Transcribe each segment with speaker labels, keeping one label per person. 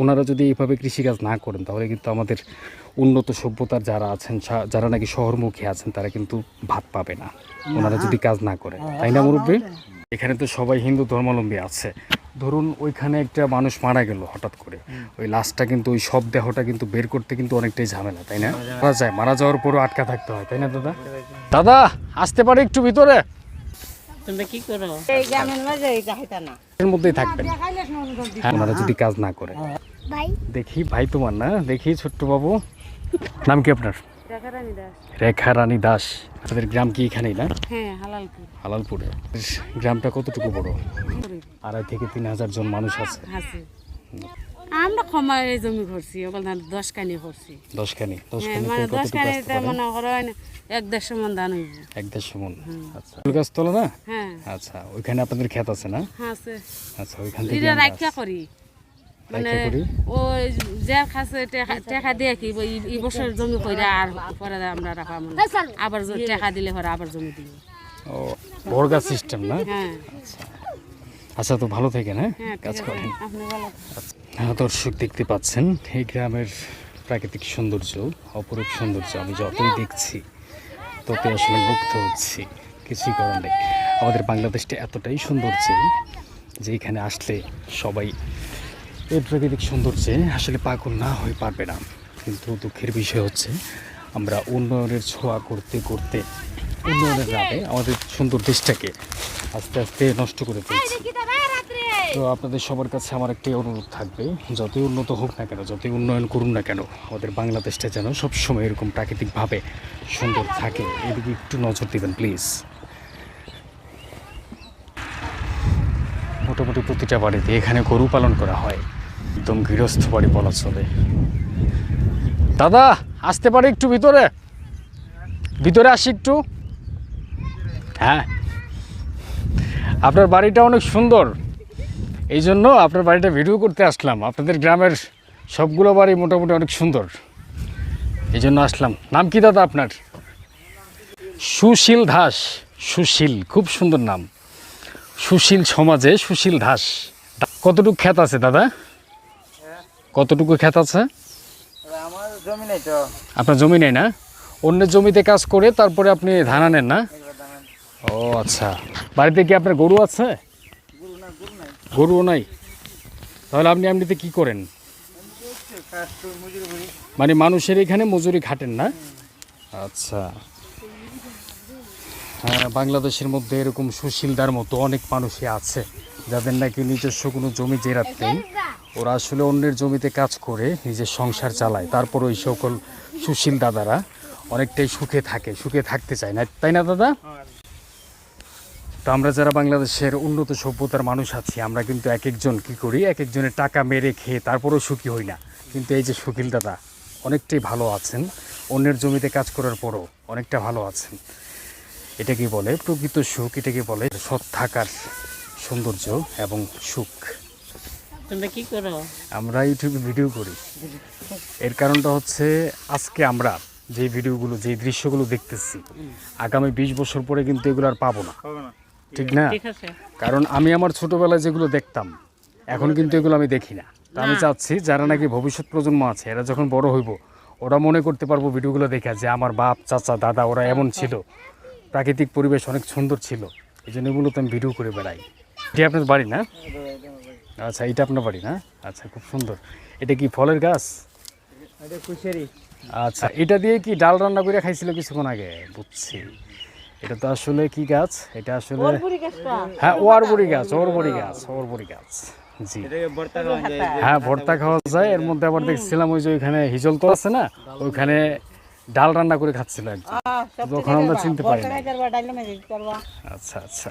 Speaker 1: ওনারা যদি এইভাবে কৃষিকাজ না করেন তাহলে কিন্তু আমাদের উন্নত সভ্যতার যারা আছেন যারা নাকি শহরমুখী আছেন তারা কিন্তু ভাত পাবে না। ওনারা যদি কাজ না করে তাই না মুরব্বী? এখানে তো সবাই হিন্দু ধর্মাবলম্বী আছে। ধরুন ওইখানে একটা মানুষ মারা গেল হঠাৎ করে। ওই লাশটা কিন্তু ওই সব দেহটা কিন্তু বের করতে কিন্তু অনেকটাই ঝামেলা তাই না? মারা যায় মারা যাওয়ার পরও আটকা থাকতে হয় তাই না দাদা? দাদা আসতে পারে একটু ভিতরে?
Speaker 2: তোমরা কি করো?
Speaker 3: এই গ্রামের মাঝে এই না।
Speaker 1: এর মধ্যেই থাকবেন। হ্যাঁ ওনারা যদি কাজ না করে।
Speaker 4: ভাই।
Speaker 1: দেখি ভাই তোমার না? দেখি ছোট্ট বাবু নাম কি আপনার? রেখা রানী দাস। আপনাদের গ্রাম কি এখানেই না?
Speaker 3: হ্যাঁ হালালপুর।
Speaker 1: হালালপুরে। গ্রামটা কতটুকু বড়? আড়াই থেকে তিন হাজার জন মানুষ আছে।
Speaker 3: আছে। আমরা ক্ষমা এই জমি করছি ওগুলো দশ কানি করছি
Speaker 1: দশখানি?
Speaker 3: হ্যাঁ
Speaker 1: দশখানি
Speaker 3: মানে দশ
Speaker 1: আসতে
Speaker 3: মনে করেন এক দেড়শো মন ধান হইব।
Speaker 1: এক দেড়শো মন? আচ্ছা। ফুল গাছ তোলা না?
Speaker 3: হ্যাঁ।
Speaker 1: আচ্ছা ওইখানে আপনাদের ক্ষেত আছে না?
Speaker 3: হ্যাঁ আছে।
Speaker 1: আচ্ছা ওইখান থেকে
Speaker 3: রাখা করি। মানে ওই যার কাছে টেকা- টেকা দিয়ে কি এই- এই বছর জমি কইরা আর পরে আমরা রাখা মানে আবার টেকা দিলে পরে আবার জমি দিব।
Speaker 1: ও বর্গা সিস্টেম না?
Speaker 3: হ্যাঁ।
Speaker 1: আচ্ছা তো ভালো থেকে না
Speaker 3: হ্যাঁ
Speaker 1: কাজ করেন। হ্যাঁ দর্শক দেখতে পাচ্ছেন এই গ্রামের প্রাকৃতিক সৌন্দর্য অপরূপ সৌন্দর্য আমি যতই দেখছি ততই আসলে মুগ্ধ হচ্ছি কিছুই করার নেই। আমাদের বাংলাদেশটা এতটাই সুন্দর যে এখানে আসলে সবাই এই প্রাকৃতিক সৌন্দর্যে আসলে পাগল না হয়ে পারবে না। কিন্তু দুঃখের বিষয় হচ্ছে আমরা উন্নয়নের ছোঁয়া করতে করতে উন্নয়নের নামে আমাদের সুন্দর দেশটাকে আস্তে আস্তে নষ্ট করে ফেলছি। তো আপনাদের সবার কাছে আমার একটি অনুরোধ থাকবে যতই উন্নত হোক না কেন যতই উন্নয়ন করুন না কেন আমাদের বাংলাদেশটা যেন সবসময় এরকম প্রাকৃতিকভাবে সুন্দর থাকে। এদিকে একটু নজর দিবেন প্লিজ। মোটামুটি প্রতিটা বাড়িতে এখানে গরু পালন করা হয়। একদম গৃহস্থ বাড়ি বলা চলে। দাদা, আসতে পারে একটু ভিতরে? ভিতরে আসি একটু। হ্যাঁ। আপনার বাড়িটা অনেক সুন্দর। এই জন্য আপনার বাড়িটা ভিডিও করতে আসলাম। আপনাদের গ্রামের সবগুলো বাড়ি মোটামুটি অনেক সুন্দর। এই জন্য আসলাম। নাম কি দাদা আপনার? সুশীল দাস। সুশীল, খুব সুন্দর নাম। সুশীল সমাজে সুশীল দাস। কতটুকু খ্যাত আছে দাদা? কতটুকু ক্ষেত আছে?
Speaker 2: আমার জমি নেই তো।
Speaker 1: আপনার জমি নেই না? অন্যের জমিতে কাজ করে তারপরে আপনি ধান আনেন না? ও আচ্ছা। বাড়িতে কি আপনার গরু আছে? গরুও নাই? তাহলে আপনি এমনিতে কি করেন? মানে মানুষের এখানে মজুরি খাটেন না? আচ্ছা। হ্যাঁ বাংলাদেশের মধ্যে এরকম সুশীলদার মতো অনেক মানুষই আছে যাদের নাকি নিজস্ব কোনো জমি জেরাত নেই। ওরা আসলে অন্যের জমিতে কাজ করে, নিজের সংসার চালায়। তারপর ওই সকল সুশীল দাদারা অনেকটাই সুখে থাকে, সুখে থাকতে চায় না। তাই না, দাদা? তো আমরা যারা বাংলাদেশের উন্নত সভ্যতার মানুষ আছি, আমরা কিন্তু এক একজন কী করি? এক একজনের টাকা মেরে খেয়ে তারপরেও সুখী হই না। কিন্তু এই যে সুখিল দাদা, অনেকটাই ভালো আছেন। অন্যের জমিতে কাজ করার পরও অনেকটা ভালো আছেন। এটাকে বলে? প্রকৃত সুখ এটাকে বলে? সৎ থাকার সৌন্দর্য এবং সুখ।
Speaker 2: তোমরা কি করো?
Speaker 1: আমরা ইউটিউবে ভিডিও করি। এর কারণটা হচ্ছে আজকে আমরা যে ভিডিওগুলো যে দৃশ্যগুলো দেখতেছি আগামী বিশ বছর পরে কিন্তু এগুলো আর পাবো না। ঠিক না? কারণ আমি আমার ছোটবেলায় যেগুলো দেখতাম এখন কিন্তু এগুলো আমি দেখি না। তো আমি চাচ্ছি যারা নাকি ভবিষ্যৎ প্রজন্ম আছে এরা যখন বড় হইব ওরা মনে করতে পারব ভিডিওগুলো দেখে যে আমার বাপ চাচা দাদা ওরা এমন ছিল। প্রাকৃতিক পরিবেশ অনেক সুন্দর ছিল। এই জন্য মূলত আমি ভিডিও করে বেড়াই। এটি আপনার বাড়ি না? আচ্ছা এটা আপনার বাড়ি না? আচ্ছা খুব সুন্দর। এটা কি ফলের গাছ? আচ্ছা এটা দিয়ে কি ডাল রান্না করে খাইছিল কিছুক্ষণ আগে? বুঝছি। এটা তো আসলে কি গাছ? এটা আসলে হ্যাঁ ওয়ারবড়ি গাছ ওরবড়ি গাছ ওরবড়ি গাছ। জি।
Speaker 2: এটাকে ভর্তা খাওয়া যায়?
Speaker 1: হ্যাঁ ভর্তা খাওয়া যায়। এর মধ্যে আবার দেখছিলাম ওই যে ওইখানে হিজল তো আছে না? ওইখানে ডাল রান্না করে খাচ্ছিল একজন। তখন আমরা চিনতে পারি
Speaker 3: করবা।
Speaker 1: আচ্ছা।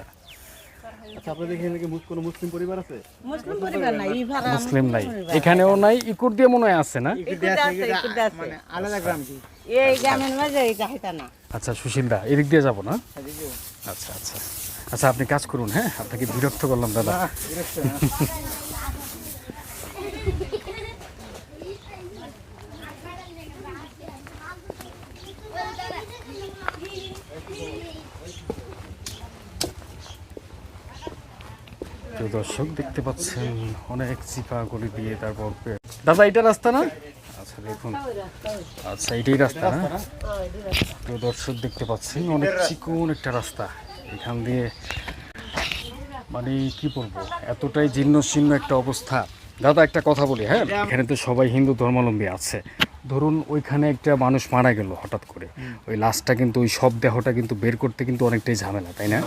Speaker 1: আচ্ছা
Speaker 2: আপনাদের এখানে কি কোনো মুসলিম পরিবার আছে?
Speaker 3: মুসলিম পরিবার নাই ই
Speaker 1: মুসলিম নাই। এখানেও নাই ইকুর দিয়ে মনে হয় আছে না?
Speaker 2: মানে আলাদা গ্রাম কি?
Speaker 3: এই গ্রামের মাঝে এই চাহিদা না।
Speaker 1: আচ্ছা সুশীলদা এদিক দিয়ে যাব না? আচ্ছা আচ্ছা। আচ্ছা আপনি কাজ করুন হ্যাঁ? আপনাকে বিরক্ত করলাম দাদা। প্রিয় দর্শক, দেখতে পাচ্ছেন অনেক চিপা গলি দিয়ে তারপর দাদা এটা রাস্তা না? আচ্ছা দেখুন। আচ্ছা এটাই রাস্তা না? তো দর্শক, দেখতে পাচ্ছেন অনেক চিকন একটা রাস্তা। এখান দিয়ে মানে কি বলব, এতটাই জীর্ণ শীর্ণ একটা অবস্থা। দাদা, একটা কথা বলি হ্যাঁ? এখানে তো সবাই হিন্দু ধর্মাবলম্বী আছে। ধরুন ওইখানে একটা মানুষ মারা গেল হঠাৎ করে। ওই লাশটা কিন্তু ওই সব দেহটা কিন্তু বের করতে কিন্তু অনেকটাই ঝামেলা তাই না?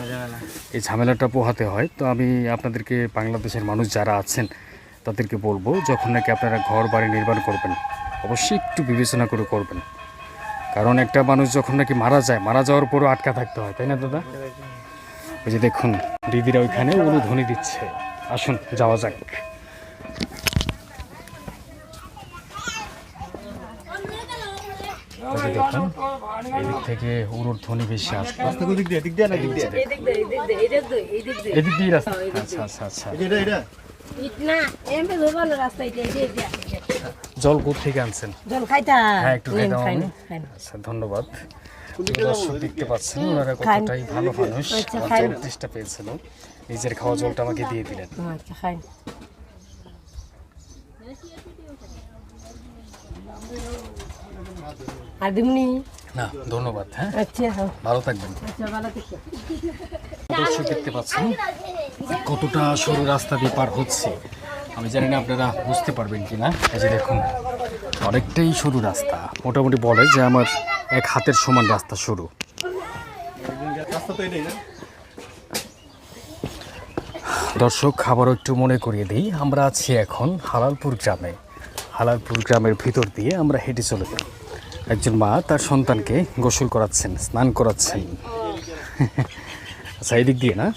Speaker 1: এই ঝামেলাটা পোহাতে হয়। তো আমি আপনাদেরকে বাংলাদেশের মানুষ যারা আছেন তাদেরকে বলব যখন নাকি আপনারা ঘর বাড়ি নির্মাণ করবেন অবশ্যই একটু বিবেচনা করে করবেন। কারণ একটা মানুষ যখন নাকি মারা যায় মারা যাওয়ার পরও আটকা থাকতে হয় তাই না দাদা? ওই যে দেখুন দিদিরা ওইখানে অনুধ্বনি দিচ্ছে। আসুন যাওয়া যাক। দেখুন এদিক থেকে উরুর ধ্বনি বেশি আসবে।
Speaker 2: রাস্তা কোন দিক দিয়ে? দিক দিয়ে না দিক দিয়ে?
Speaker 3: এদিক দিয়ে এদিক দিয়ে এদিক দিয়ে এদিক দিয়ে।
Speaker 1: এদিক দিয়ে রাস্তা। আচ্ছা আচ্ছা আচ্ছা।
Speaker 2: এই এটা। এটা
Speaker 4: ধরবার রাস্তা এটা
Speaker 1: জল কোথা থেকে আনছেন?
Speaker 4: জল খাইতা
Speaker 1: হ্যাঁ। একটু আমি। আচ্ছা ধন্যবাদ। দর্শক দেখতে পাচ্ছেন ওনারা কতটাই ভালো মানুষ।
Speaker 4: আচ্ছা।
Speaker 1: জল তেষ্টা পেয়েছিল নিজের খাওয়া জলটা আমাকে দিয়ে দিলেন।
Speaker 4: আচ্ছা খাই না। আর দিমনি
Speaker 1: না ধন্যবাদ হ্যাঁ।
Speaker 4: আচ্ছা হ্যাঁ।
Speaker 1: ভালো থাকবেন।
Speaker 4: আচ্ছা ভালো
Speaker 1: দর্শক দেখতে পাচ্ছেন কতটা সরু রাস্তা দিয়ে পার হচ্ছে। আমি জানি না আপনারা বুঝতে পারবেন কি না এই যে দেখুন অনেকটাই সরু রাস্তা। মোটামুটি বলে যে আমার এক হাতের সমান রাস্তা সরু।
Speaker 2: রাস্তা তো এটাই না?
Speaker 1: দর্শক খাবারও একটু মনে করিয়ে দিই আমরা আছি এখন হালালপুর গ্রামে। হালালপুর গ্রামের ভিতর দিয়ে আমরা হেঁটে চলে যাই একজন মা তার সন্তানকে গোসল করাচ্ছেন, স্নান করাচ্ছেন। আচ্ছা এদিক দিয়ে না?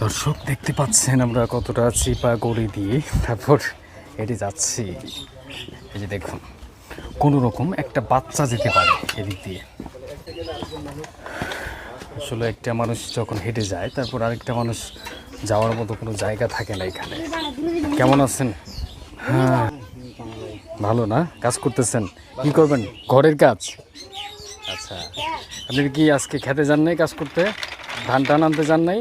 Speaker 1: দর্শক, দেখতে পাচ্ছেন আমরা কতটা চিপা গড়ি দিয়ে তারপর এটি যাচ্ছি। এই যে দেখুন, কোনো রকম একটা বাচ্চা যেতে পারে এদিক দিয়ে। আসলে একটা মানুষ যখন হেঁটে যায় তারপর আরেকটা মানুষ যাওয়ার মতো কোনো জায়গা থাকে না এখানে। কেমন আছেন? হ্যাঁ। ভালো না? কাজ করতেছেন? কি করবেন? ঘরের কাজ? আচ্ছা। আপনি কি আজকে খেতে যান নাই কাজ করতে? ধান টান আনতে যান নাই?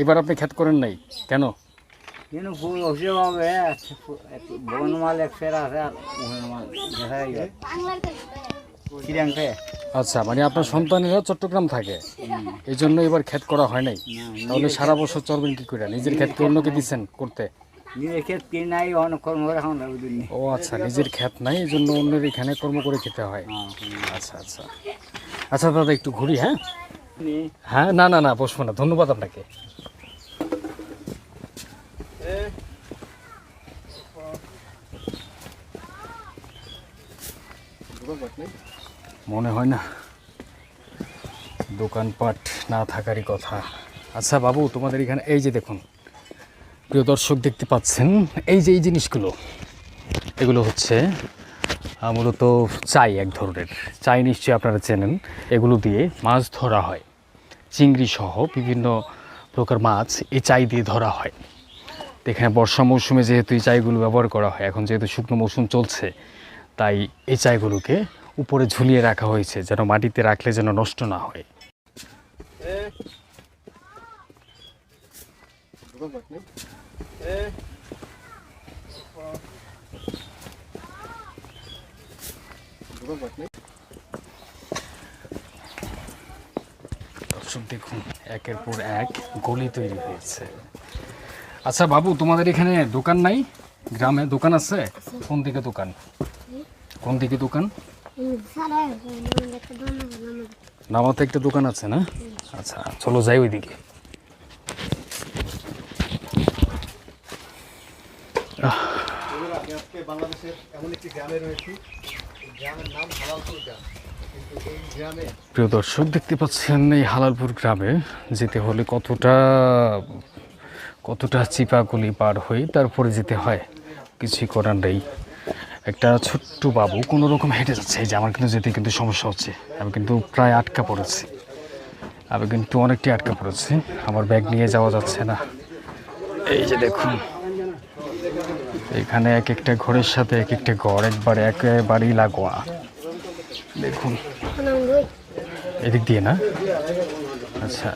Speaker 1: এবার। আপনি খেত করেন নাই? কেন?
Speaker 5: ফুল বনমাল এক সেরা আছে আর বনমাল দেখা যায়। শ্রীলঙ্কায়
Speaker 1: আচ্ছা মানে আপনার সন্তানেরা চট্টগ্রাম থাকে। এই জন্য এবার ক্ষেত করা হয় নাই। তাহলে সারা বছর চলবেন কি করে? নিজের ক্ষেতকে অন্যকে দিচ্ছেন করতে? ও আচ্ছা নিজের ক্ষেত নাই এই জন্য অন্যের এখানে কর্ম করে খেতে হয়। আচ্ছা আচ্ছা। আচ্ছা দাদা একটু ঘুরি হ্যাঁ? হ্যাঁ না না না বসবো না। ধন্যবাদ আপনাকে। মনে হয় না। দোকানপাট না থাকারই কথা। আচ্ছা বাবু, তোমাদের এখানে এই যে দেখুন, প্রিয় দর্শক দেখতে পাচ্ছেন, এই যে এই জিনিসগুলো, এগুলো হচ্ছে মূলত চাই এক ধরনের। চাই নিশ্চয়ই আপনারা চেনেন, এগুলো দিয়ে মাছ ধরা হয়। চিংড়ি সহ বিভিন্ন প্রকার মাছ এই চাই দিয়ে ধরা হয়। এখানে বর্ষা মৌসুমে যেহেতু এই চাইগুলো ব্যবহার করা হয়, এখন যেহেতু শুকনো মৌসুম চলছে, তাই এই চাইগুলোকে উপরে ঝুলিয়ে রাখা হয়েছে, যেন মাটিতে রাখলে যেন নষ্ট না হয়। দর্শক, দেখুন, একের পর এক গলি তৈরি হয়েছে। আচ্ছা বাবু, তোমাদের এখানে দোকান নাই? গ্রামে দোকান আছে? কোন দিকে দোকান? কোন দিকে দোকান? নামাতে একটা দোকান আছে, না? আচ্ছা চলো যাই ওইদিকে। প্রিয় দর্শক, দেখতে পাচ্ছেন এই হালালপুর গ্রামে যেতে হলে কতটা কতটা চিপাগুলি পার হয়ে তারপরে যেতে হয়, কিছুই করার নেই। একটা ছোট্ট বাবু কোনো রকম হেঁটে যাচ্ছে এই যে আমার কিন্তু যেতে কিন্তু সমস্যা হচ্ছে। আমি কিন্তু প্রায় আটকা পড়েছি। আমি কিন্তু অনেকটাই আটকা পড়েছি। আমার ব্যাগ নিয়ে যাওয়া যাচ্ছে না। এই যে দেখুন এখানে এক একটা ঘরের সাথে এক একটা ঘর একবার একেবারেই লাগোয়া। দেখুন। এদিক দিয়ে না? আচ্ছা।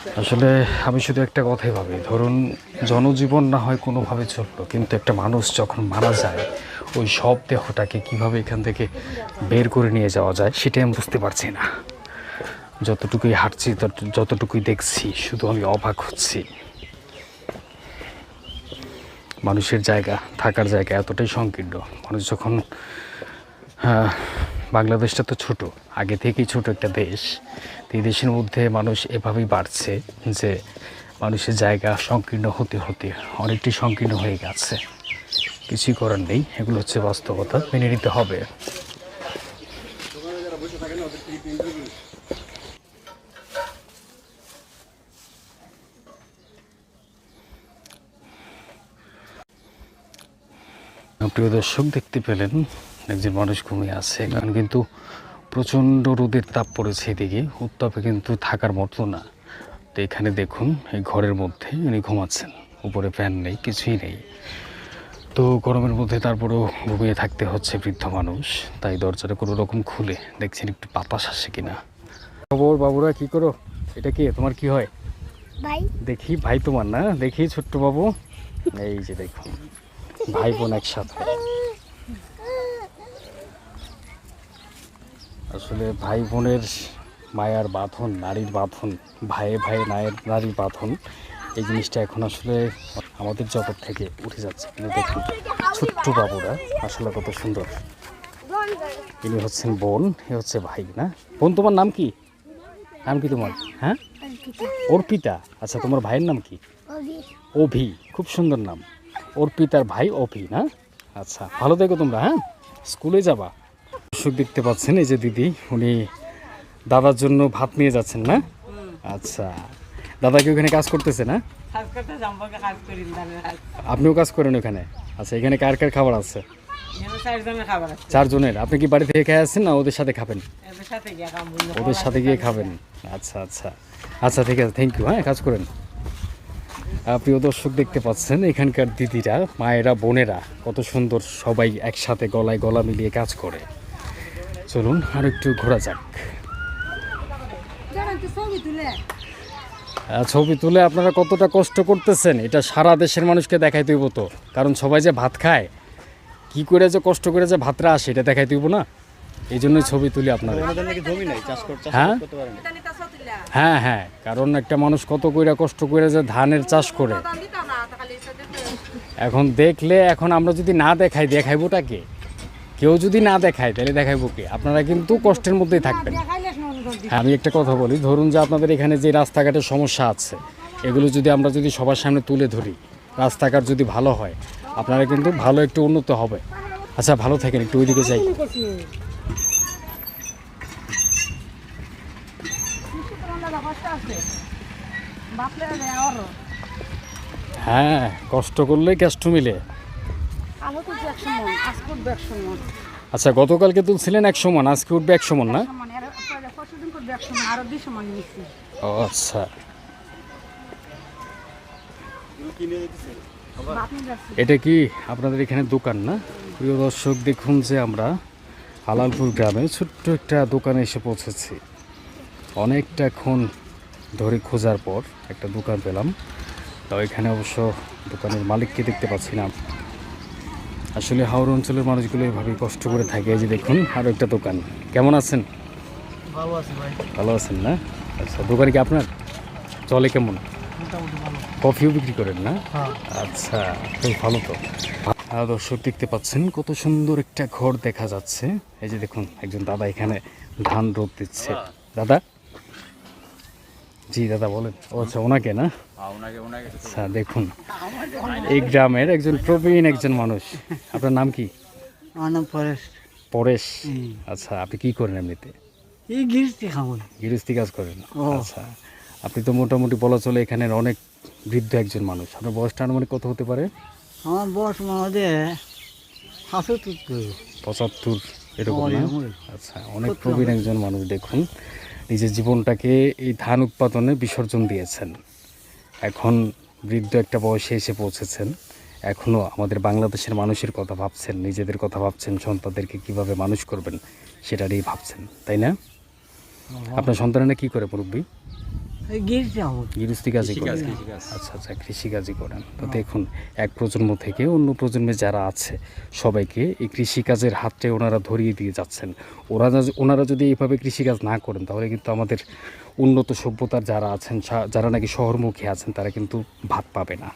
Speaker 1: আসলে আমি শুধু একটা কথাই ভাবি। ধরুন জনজীবন না হয় কোনোভাবে চলল কিন্তু একটা মানুষ যখন মারা যায় ওই সব দেহটাকে কীভাবে এখান থেকে বের করে নিয়ে যাওয়া যায় সেটাই আমি বুঝতে পারছি না। যতটুকুই হাঁটছি যতটুকুই দেখছি শুধু আমি অবাক হচ্ছি। মানুষের জায়গা থাকার জায়গা এতটাই সংকীর্ণ। মানুষ যখন আহ, বাংলাদেশটা তো ছোট আগে থেকেই ছোট একটা দেশ এই দেশের মধ্যে মানুষ এভাবেই বাড়ছে যে মানুষের জায়গা সংকীর্ণ হতে হতে অনেকটি সংকীর্ণ হয়ে গেছে। কিছুই করার নেই, এগুলো হচ্ছে বাস্তবতা, মেনে নিতে হবে। প্রিয় দর্শক, দেখতে পেলেন একজন মানুষ ঘুমিয়ে আছে। কারণ কিন্তু প্রচণ্ড রোদের তাপ পড়েছে এদিকে। উত্তাপে কিন্তু থাকার মতো না। তো এখানে দেখুন এই ঘরের মধ্যে উনি ঘুমাচ্ছেন। উপরে ফ্যান নেই কিছুই নেই। তো গরমের মধ্যে তারপরেও ঘুমিয়ে থাকতে হচ্ছে বৃদ্ধ মানুষ। তাই দরজাটা কোনো রকম খুলে দেখছেন একটু বাতাস আসে কিনা। খবর বাবুরা কি করো? এটা কি? তোমার কি হয়?
Speaker 4: ভাই।
Speaker 1: দেখি ভাই তোমার না? দেখি ছোট্ট বাবু। এই যে দেখুন ভাই বোন একসাথে। আসলে ভাই বোনের মায়ার বাঁধন নারীর বাঁধন ভাইয়ে ভাইয়ে নায়ের নারীর বাঁধন এই জিনিসটা এখন আসলে আমাদের জগৎ থেকে উঠে যাচ্ছে। কিন্তু দেখুন ছোট্ট বাবুরা আসলে কত সুন্দর। ইনি হচ্ছেন বোন এ হচ্ছে ভাই না? বোন তোমার নাম কি? নাম কি তোমার? হ্যাঁ? অর্পিতা। আচ্ছা তোমার ভাইয়ের নাম কি? অভি। খুব সুন্দর নাম। অর্পিতার ভাই অভি না? আচ্ছা ভালো থেকো তোমরা হ্যাঁ? স্কুলে যাবা। দর্শক দেখতে পাচ্ছেন এই যে দিদি উনি দাদার জন্য ভাত নিয়ে যাচ্ছেন না? আচ্ছা। দাদা কি ওখানে কাজ করতেছে না? আপনিও কাজ করেন ওখানে? আচ্ছা এখানে কার কার খাবার আছে?
Speaker 3: চারজনের
Speaker 1: আপনি কি বাড়ি থেকে খেয়ে আসছেন না ওদের সাথে খাবেন? ওদের সাথে গিয়ে খাবেন। আচ্ছা আচ্ছা। আচ্ছা ঠিক আছে থ্যাংক ইউ হ্যাঁ কাজ করেন। প্রিয় দর্শক দেখতে পাচ্ছেন এখানকার দিদিরা মায়েরা বোনেরা কত সুন্দর সবাই একসাথে গলায় গলা মিলিয়ে কাজ করে। চলুন আর একটু ঘোরা যাক। ছবি তুলে আপনারা কতটা কষ্ট করতেছেন? এটা সারা দেশের মানুষকে দেখাই দিব তো। কারণ সবাই যে ভাত খায় কি করে যে কষ্ট করে যে ভাতটা আসে এটা দেখাই দিব না? এই জন্যই ছবি তুলি আপনাদের। হ্যাঁ? হ্যাঁ হ্যাঁ। কারণ একটা মানুষ কত কইরা কষ্ট করে যে ধানের চাষ করে। এখন দেখলে এখন আমরা যদি না দেখাই দেখাইবোটা কে? কেউ যদি না দেখায়, তাহলে দেখাইবো কে? আপনারা কিন্তু কষ্টের মধ্যেই থাকবেন। হ্যাঁ আমি একটা কথা বলি, ধরুন যে আপনাদের এখানে যে রাস্তাঘাটের সমস্যা আছে, এগুলো যদি আমরা যদি সবার সামনে তুলে ধরি, রাস্তাঘাট যদি ভালো হয়, আপনারা কিন্তু ভালো একটু উন্নত হবে। আচ্ছা ভালো থাকেন, একটু ওইদিকে যাই। হ্যাঁ কষ্ট করলে কষ্ট মিলে
Speaker 4: আলো তো একশো মন আজকে উঠবে একশো মন
Speaker 1: আচ্ছা গতকালকে তুলছিলেন একশো মন আজকে উঠবে একশো মন না?
Speaker 4: মানে করবে একশো মন আরও দুশো মন নিচ্ছি
Speaker 1: ও আচ্ছা। এটা কি আপনাদের এখানে দোকান না? প্রিয় দর্শক দেখুন যে আমরা হালালপুর গ্রামে ছোট্ট একটা দোকানে এসে পৌঁছেছি। অনেকটা ক্ষণ ধরে খোঁজার পর একটা দোকান পেলাম। তো এখানে অবশ্য দোকানের মালিককে দেখতে পাচ্ছি না। আসলে হাওড় অঞ্চলের মানুষগুলো এভাবেই কষ্ট করে থাকে। এই যে দেখুন আরও একটা দোকান। কেমন আছেন?
Speaker 2: ভালো আছে ভাই।
Speaker 1: ভালো আছেন না? আচ্ছা দোকান কি আপনার? চলে কেমন? কফিও বিক্রি করেন না?
Speaker 2: হ্যাঁ।
Speaker 1: আচ্ছা বেশ ভালো তো। আর দর্শক দেখতে পাচ্ছেন কত সুন্দর একটা ঘর দেখা যাচ্ছে। এই যে দেখুন একজন দাদা এখানে ধান রোদ দিচ্ছে। দাদা? জি দাদা বলেন। ও আচ্ছা ওনাকে না? আচ্ছা দেখুন এই গ্রামের একজন প্রবীণ একজন মানুষ। আপনার নাম কি?
Speaker 5: আমার নাম ফরেস্ট
Speaker 1: পরেশ। আচ্ছা আপনি কি করেন এমনিতে?
Speaker 5: এই
Speaker 1: গৃহস্থী কাজ করেন?
Speaker 5: ও।
Speaker 1: আচ্ছা আপনি তো মোটামুটি বলা চলে এখানের অনেক বৃদ্ধ একজন মানুষ। আপনার বয়সটা আনুমানিক কত হতে পারে?
Speaker 5: আমার বয়স হাসু
Speaker 1: পঁচাত্তর এরকম। আচ্ছা অনেক প্রবীণ একজন মানুষ দেখুন। নিজের জীবনটাকে এই ধান উৎপাদনে বিসর্জন দিয়েছেন। এখন বৃদ্ধ একটা বয়সে এসে পৌঁছেছেন। এখনও আমাদের বাংলাদেশের মানুষের কথা ভাবছেন নিজেদের কথা ভাবছেন সন্তানদেরকে কীভাবে মানুষ করবেন সেটারই ভাবছেন তাই না? আপনার সন্তানেরা কি করে মুরব্বী? করেন। আচ্ছা আচ্ছা কৃষিকাজই করেন। তো দেখুন এক প্রজন্ম থেকে অন্য প্রজন্মে যারা আছে সবাইকে এই কৃষিকাজের হাতটা ওনারা ধরিয়ে দিয়ে যাচ্ছেন। ওরা ওনারা যদি এইভাবে কৃষিকাজ না করেন তাহলে কিন্তু আমাদের উন্নত সভ্যতার যারা আছেন যারা নাকি শহরমুখী আছেন তারা কিন্তু ভাত পাবে না।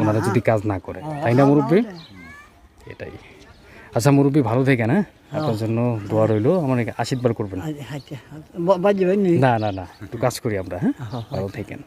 Speaker 1: ওনারা যদি কাজ না করে তাই না মুরব্বী? এটাই। আচ্ছা মুরব্বী ভালো থেকে না আপনার জন্য দোয়া রইল আমার আশীর্বাদ করবেন।
Speaker 5: আচ্ছা ভাই
Speaker 1: না? না না একটু কাজ করি আমরা হ্যাঁ? ভালো থাকেন।